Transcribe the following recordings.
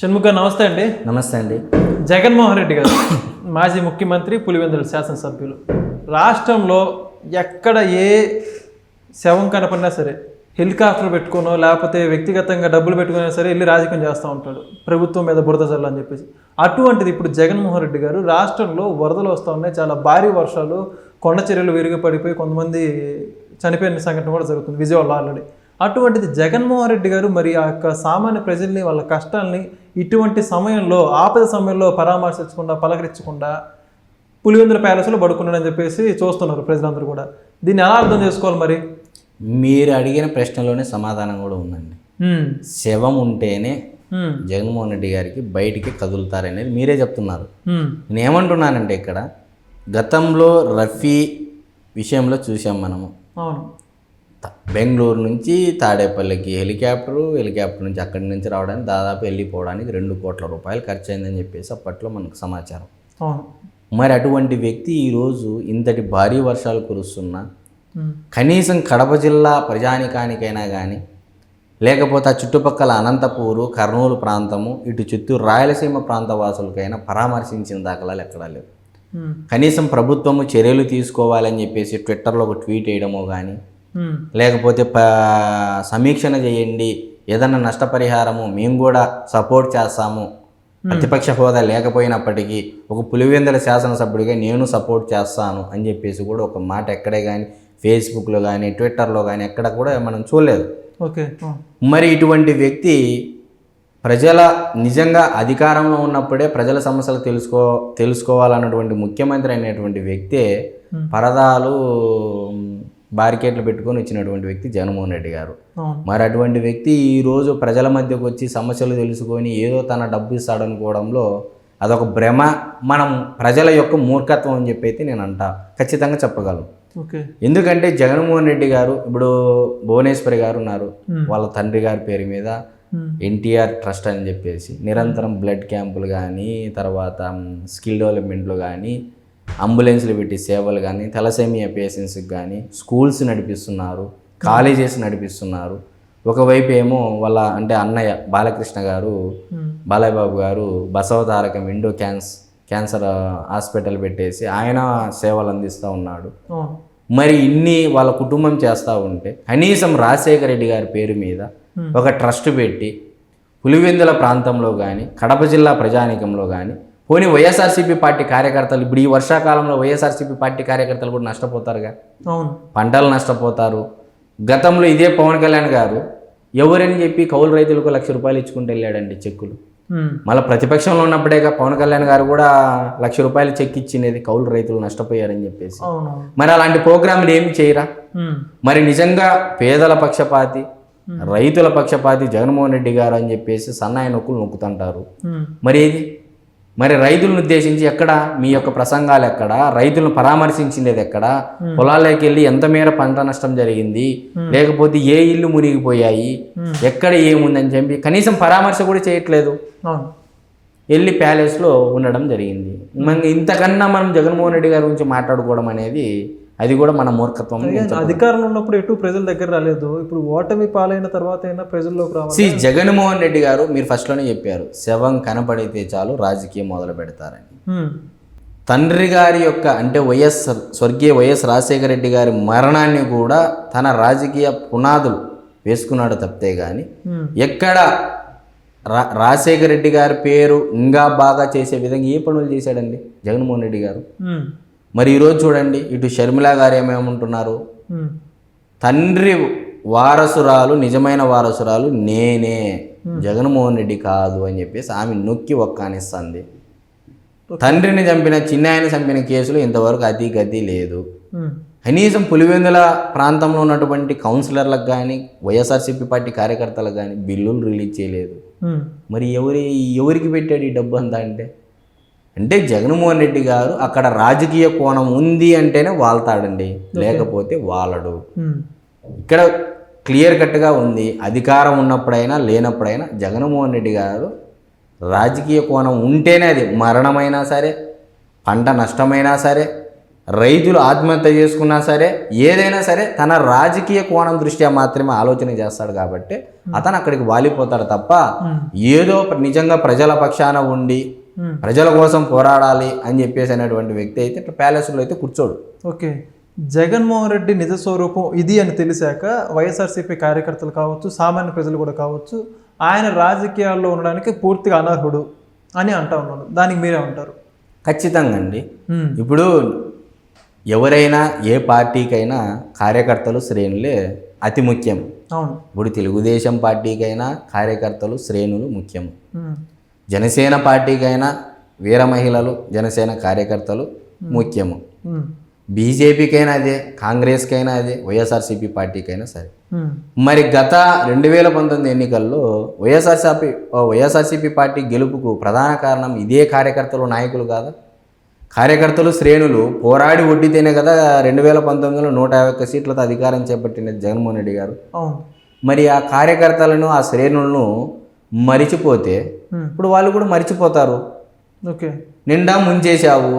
షణ్ముఖ నమస్తే అండి. నమస్తే అండి. జగన్మోహన్ రెడ్డి గారు మాజీ ముఖ్యమంత్రి పులివెందుల శాసనసభ్యులు. రాష్ట్రంలో ఎక్కడ ఏ శవం కనపడినా సరే హెలికాప్టర్ పెట్టుకునో లేకపోతే వ్యక్తిగతంగా డబ్బులు పెట్టుకున్నా సరే వెళ్ళి రాజకీయం చేస్తూ ఉంటాడు. ప్రభుత్వం మీద బురద జల్లు అని చెప్పేసి. అటువంటిది ఇప్పుడు జగన్మోహన్ రెడ్డి గారు రాష్ట్రంలో వరదలు వస్తూ ఉన్నాయి. చాలా భారీ వర్షాలు కొండ చర్యలు విరిగి పడిపోయి కొంతమంది చనిపోయిన సంఘటన కూడా జరుగుతుంది విజయవాడలో ఆల్రెడీ. అటువంటిది జగన్మోహన్ రెడ్డి గారు మరి ఆ యొక్క సామాన్య ప్రజల్ని వాళ్ళ కష్టాల్ని ఇటువంటి సమయంలో ఆపద సమయంలో పరామర్శించకుండా పలకరించకుండా పులివెందుల ప్యాలెస్లో పడుకున్నాడని చెప్పేసి చూస్తున్నారు ప్రజలందరూ కూడా దీన్ని ఎలా అర్థం చేసుకోవాలి మరి మీరు అడిగిన ప్రశ్నలోనే సమాధానం కూడా ఉందండి. శవం ఉంటేనే. జగన్మోహన్ రెడ్డి గారికి బయటికి కదులుతారనేది మీరే చెప్తున్నారు. నేను ఏమంటున్నానంటే ఇక్కడ గతంలో రఫీ విషయంలో చూసాం మనము బెంగళూరు నుంచి తాడేపల్లికి హెలికాప్టరు హెలికాప్టర్ నుంచి అక్కడి నుంచి రావడానికి దాదాపు వెళ్ళిపోవడానికి రెండు కోట్ల రూపాయలు ఖర్చు అయిందని చెప్పేసి అప్పట్లో మనకు సమాచారం మరి అటువంటి వ్యక్తి ఈరోజు ఇంతటి భారీ వర్షాలు కురుస్తున్నా. కనీసం కడప జిల్లా ప్రజానికానికైనా కానీ లేకపోతే ఆ చుట్టుపక్కల అనంతపూరు కర్నూలు ప్రాంతము ఇటు చిత్తూరు రాయలసీమ ప్రాంత వాసులకైనా పరామర్శించిన దాఖలాలు ఎక్కడా లేవు. కనీసం ప్రభుత్వము చర్యలు తీసుకోవాలని చెప్పేసి ట్విట్టర్లో ఒక ట్వీట్ వేయడమో కానీ. లేకపోతే ప సమీక్షణ చేయండి. ఏదన్నా నష్టపరిహారము మేము కూడా సపోర్ట్ చేస్తాము. ప్రతిపక్ష హోదా లేకపోయినప్పటికీ ఒక పులివెందుల శాసనసభ్యుడిగా నేను సపోర్ట్ చేస్తాను అని చెప్పేసి కూడా ఒక మాట ఎక్కడే కానీ ఫేస్బుక్లో కానీ ట్విట్టర్లో కానీ ఎక్కడ కూడా మనం చూడలేదు. ఓకే. మరి ఇటువంటి వ్యక్తి ప్రజల నిజంగా అధికారంలో ఉన్నప్పుడే ప్రజల సమస్యలు తెలుసుకో తెలుసుకోవాలన్నటువంటి ముఖ్యమంత్రి అనేటువంటి వ్యక్తే. పరదాలు బారికేట్లు పెట్టుకొని వచ్చినటువంటి వ్యక్తి జగన్మోహన్ రెడ్డి గారు. మరి అటువంటి వ్యక్తి ఈరోజు ప్రజల మధ్యకు వచ్చి సమస్యలు తెలుసుకొని ఏదో తన డబ్బు ఇస్తాడనుకోవడంలో అదొక భ్రమ మనం ప్రజల యొక్క మూర్ఖత్వం అని చెప్పి అయితే నేను అంటా ఖచ్చితంగా చెప్పగలను. ఎందుకంటే జగన్మోహన్ రెడ్డి గారు ఇప్పుడు భువనేశ్వరి గారు ఉన్నారు. వాళ్ళ తండ్రి గారి పేరు మీద. ఎన్టీఆర్ ట్రస్ట్ అని చెప్పేసి నిరంతరం బ్లడ్ క్యాంపులు కానీ తర్వాత స్కిల్ డెవలప్మెంట్లో కానీ అంబులెన్స్లు పెట్టి సేవలు కానీ తలసేమియా పేషెంట్స్కి కానీ స్కూల్స్ నడిపిస్తున్నారు కాలేజెస్ నడిపిస్తున్నారు ఒకవైపు ఏమో వాళ్ళ అంటే అన్నయ్య బాలకృష్ణ గారు హ్మ్. బాలయ్య బాబు గారు బసవతారకం ఇండో క్యాన్స్ క్యాన్సర్ హాస్పిటల్ పెట్టేసి ఆయన సేవలు అందిస్తూ ఉన్నాడు మరి ఇన్ని వాళ్ళ కుటుంబం చేస్తూ ఉంటే కనీసం రాజశేఖర రెడ్డి గారి పేరు మీద. ఒక ట్రస్ట్ పెట్టి పులివెందుల ప్రాంతంలో కానీ కడప జిల్లా ప్రజానీకంలో కానీ పోనీ వైఎస్ఆర్సీపీ పార్టీ కార్యకర్తలు ఇప్పుడు ఈ వర్షాకాలంలో వైఎస్ఆర్సీపీ పార్టీ కార్యకర్తలు కూడా నష్టపోతారుగా? అవును. పంటలు నష్టపోతారు. గతంలో ఇదే పవన్ కళ్యాణ్ గారు ఎవరని చెప్పి కౌలు రైతులకు లక్ష రూపాయలు ఇచ్చుకుంటూ వెళ్ళాడండి చెక్కులు. మళ్ళీ ప్రతిపక్షంలో ఉన్నప్పుడేగా పవన్ కళ్యాణ్ గారు కూడా లక్ష రూపాయలు చెక్ ఇచ్చినది కౌలు రైతులు నష్టపోయారని చెప్పేసి. మరి అలాంటి ప్రోగ్రాంలు ఏమి చేయరా. మరి నిజంగా పేదల పక్షపాతి రైతుల పక్షపాతి జగన్మోహన్ రెడ్డి గారు అని చెప్పేసి సన్నాయి నొక్కులు నొక్కుతుంటారు. మరి ఏది? మరి రైతులను ఉద్దేశించి ఎక్కడ? మీ యొక్క ప్రసంగాలు ఎక్కడ? రైతులను పరామర్శించింది ఎక్కడ? పొలాల్లోకి వెళ్ళి ఎంత మేర పంట నష్టం జరిగింది? లేకపోతే ఏ ఇల్లు మునిగిపోయాయి? ఎక్కడ ఏముందని చెప్పి కనీసం పరామర్శ కూడా చేయట్లేదు. వెళ్ళి ప్యాలెస్లో ఉండడం జరిగింది. మన ఇంతకన్నా మనం జగన్మోహన్ రెడ్డి గారి గురించి మాట్లాడుకోవడం అనేది అది కూడా మన మూర్ఖత్వం. అధికారంలో ఉన్నప్పుడు ఎటు ప్రజల దగ్గర రాలేదు ఇప్పుడు ఓటమి పాలైన తర్వాత అయినా ప్రజల్లోకి రావాలి సి జగన్మోహన్ రెడ్డి గారు మీరు ఫస్ట్లోనే చెప్పారు శవం కనపడితే చాలు రాజకీయం మొదలు పెడతారని. తండ్రి గారి యొక్క అంటే వైఎస్ స్వర్గీయ వైఎస్ రాజశేఖర రెడ్డి గారి మరణాన్ని కూడా తన రాజకీయ పునాదులు వేసుకున్నాడు తప్పితే కానీ. ఎక్కడ రా రాజశేఖర రెడ్డి గారి పేరు ఇంకా బాగా చేసే విధంగా ఏ పనులు చేశాడండి జగన్మోహన్ రెడ్డి గారు. మరి ఈరోజు చూడండి ఇటు షర్మిల గారు ఏమేమంటున్నారు. తండ్రి వారసురాలు నిజమైన వారసురాలు నేనే. జగన్మోహన్ రెడ్డి కాదు అని చెప్పేసి ఆమె నొక్కి ఒక్కానిస్తుంది. తండ్రిని చంపిన చిన్నాయని చంపిన కేసులు ఇంతవరకు అతి గతి లేదు. కనీసం పులివెందుల ప్రాంతంలో ఉన్నటువంటి కౌన్సిలర్లకు కానీ వైఎస్ఆర్సీపీ పార్టీ కార్యకర్తలకు కానీ బిల్లులు రిలీజ్ చేయలేదు. మరి ఎవరి ఎవరికి పెట్టాడు ఈ డబ్బు అంతా అంటే? అంటే జగన్మోహన్ రెడ్డి గారు అక్కడ రాజకీయ కోణం ఉంది అంటేనే వాళ్తాడండి. లేకపోతే వాలడు. హ్మ్. ఇక్కడ క్లియర్ కట్గా ఉంది. అధికారం ఉన్నప్పుడైనా లేనప్పుడైనా జగన్మోహన్ రెడ్డి గారు రాజకీయ కోణం ఉంటేనే అది మరణమైనా సరే పంట నష్టమైనా సరే రైతులు ఆత్మహత్య చేసుకున్నా సరే ఏదైనా సరే తన రాజకీయ కోణం దృష్ట్యా మాత్రమే ఆలోచన చేస్తాడు కాబట్టి అతను అక్కడికి వాలిపోతాడు తప్ప ఏదో నిజంగా ప్రజల పక్షాన ఉండి. ప్రజల కోసం పోరాడాలి అని చెప్పేసి అనేటువంటి వ్యక్తి అయితే ఇట్లా ప్యాలెస్లో అయితే కూర్చోడు. ఓకే. జగన్మోహన్ రెడ్డి నిజ స్వరూపం ఇది అని తెలిసాక వైఎస్ఆర్సీపీ కార్యకర్తలు కావచ్చు సామాన్య ప్రజలు కూడా కావచ్చు ఆయన రాజకీయాల్లో ఉండడానికి పూర్తిగా అనర్హుడు అని అంటా ఉన్నాడు దానికి మీరే ఉంటారు ఖచ్చితంగా అండి. మ్మ్. ఇప్పుడు ఎవరైనా ఏ పార్టీకైనా కార్యకర్తలు శ్రేణులే అతి ముఖ్యం. అవును. ఇప్పుడు తెలుగుదేశం పార్టీకైనా కార్యకర్తలు శ్రేణులు ముఖ్యం. మ్మ్. జనసేన పార్టీకైనా వీర మహిళలు జనసేన కార్యకర్తలు ముఖ్యము. బీజేపీకైనా అదే కాంగ్రెస్కైనా అదే వైఎస్ఆర్సీపీ పార్టీకైనా సరే. మరి గత రెండు వేల పంతొమ్మిది ఎన్నికల్లో వైఎస్ఆర్సీపీ వైఎస్ఆర్సీపీ పార్టీ గెలుపుకు ప్రధాన కారణం ఇదే కార్యకర్తలు నాయకులు కాదా? కార్యకర్తలు శ్రేణులు పోరాడి ఒడ్డితేనే కదా రెండు వేల పంతొమ్మిదిలో నూట యాభై ఒక్క సీట్లతో అధికారం చేపట్టిన జగన్మోహన్ రెడ్డి గారు. మరి ఆ కార్యకర్తలను ఆ శ్రేణులను మరిచిపోతే. ఇప్పుడు వాళ్ళు కూడా మరిచిపోతారు ఓకే నిండా ముంచేశావు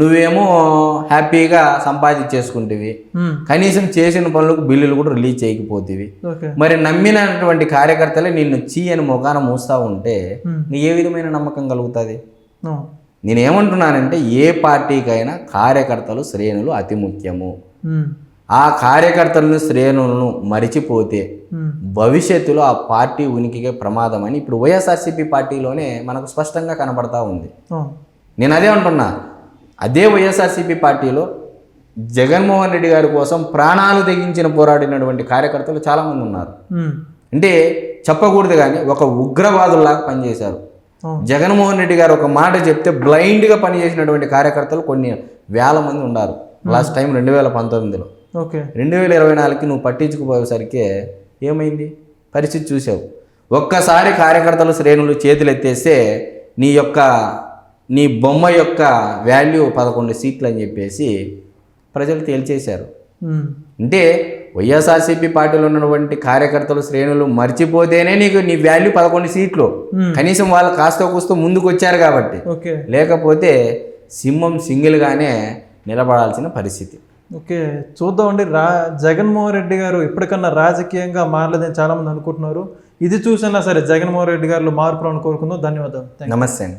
నువ్వేమో హ్యాపీగా సంపాదించేసుకుంటేవి. కనీసం చేసిన పనులకు బిల్లులు కూడా రిలీజ్ చేయకపోతేవి మరి నమ్మినటువంటి కార్యకర్తలే నిన్ను చీ అని మొగాన మూస్తా ఉంటే. నీ ఏ విధమైన నమ్మకం కలుగుతుంది నేనేమంటున్నానంటే ఏ పార్టీకైనా కార్యకర్తలు శ్రేణులు అతి ముఖ్యము. ఆ కార్యకర్తలను శ్రేణులను మరిచిపోతే. భవిష్యత్తులో ఆ పార్టీ ఉనికికే ప్రమాదం అని ఇప్పుడు వైఎస్ఆర్సీపీ పార్టీలోనే మనకు స్పష్టంగా కనబడతా ఉంది. నేను అదే అంటున్నా. అదే వైఎస్ఆర్సీపీ పార్టీలో జగన్మోహన్ రెడ్డి గారి కోసం ప్రాణాలు తెగించిన పోరాడినటువంటి కార్యకర్తలు చాలామంది ఉన్నారు. అంటే చెప్పకూడదు కానీ ఒక ఉగ్రవాదుల్లాగా పనిచేశారు. జగన్మోహన్ రెడ్డి గారు ఒక మాట చెప్తే బ్లైండ్గా పనిచేసినటువంటి కార్యకర్తలు కొన్ని వేల మంది ఉన్నారు. లాస్ట్ టైం రెండు వేల పంతొమ్మిదిలో. ఓకే. రెండు వేల ఇరవై నాలుగుకి నువ్వు పట్టించుకుపోయేసరికి ఏమైంది? పరిస్థితి చూసావు. ఒక్కసారి కార్యకర్తలు శ్రేణులు చేతులు ఎత్తేస్తే నీ యొక్క నీ బొమ్మ యొక్క వాల్యూ పదకొండు సీట్లు అని చెప్పేసి ప్రజలు తేల్చేశారు. అంటే వైఎస్ఆర్సీపీ పార్టీలో ఉన్నటువంటి కార్యకర్తలు శ్రేణులు మర్చిపోతేనే నీకు నీ వాల్యూ పదకొండు సీట్లు. కనీసం వాళ్ళు కాస్త కూస్తూ ముందుకు వచ్చారు కాబట్టి లేకపోతే సింహం సింగిల్గానే నిలబడాల్సిన పరిస్థితి. ఓకే చూద్దామండి. రా జగన్మోహన్ రెడ్డి గారు ఇప్పటికన్నా రాజకీయంగా మారలేదని చాలామంది అనుకుంటున్నారు. ఇది చూసినా సరే జగన్మోహన్ రెడ్డి గారు మార్పులను కోరుకుందాం. ధన్యవాదాలు. నమస్తే అండి.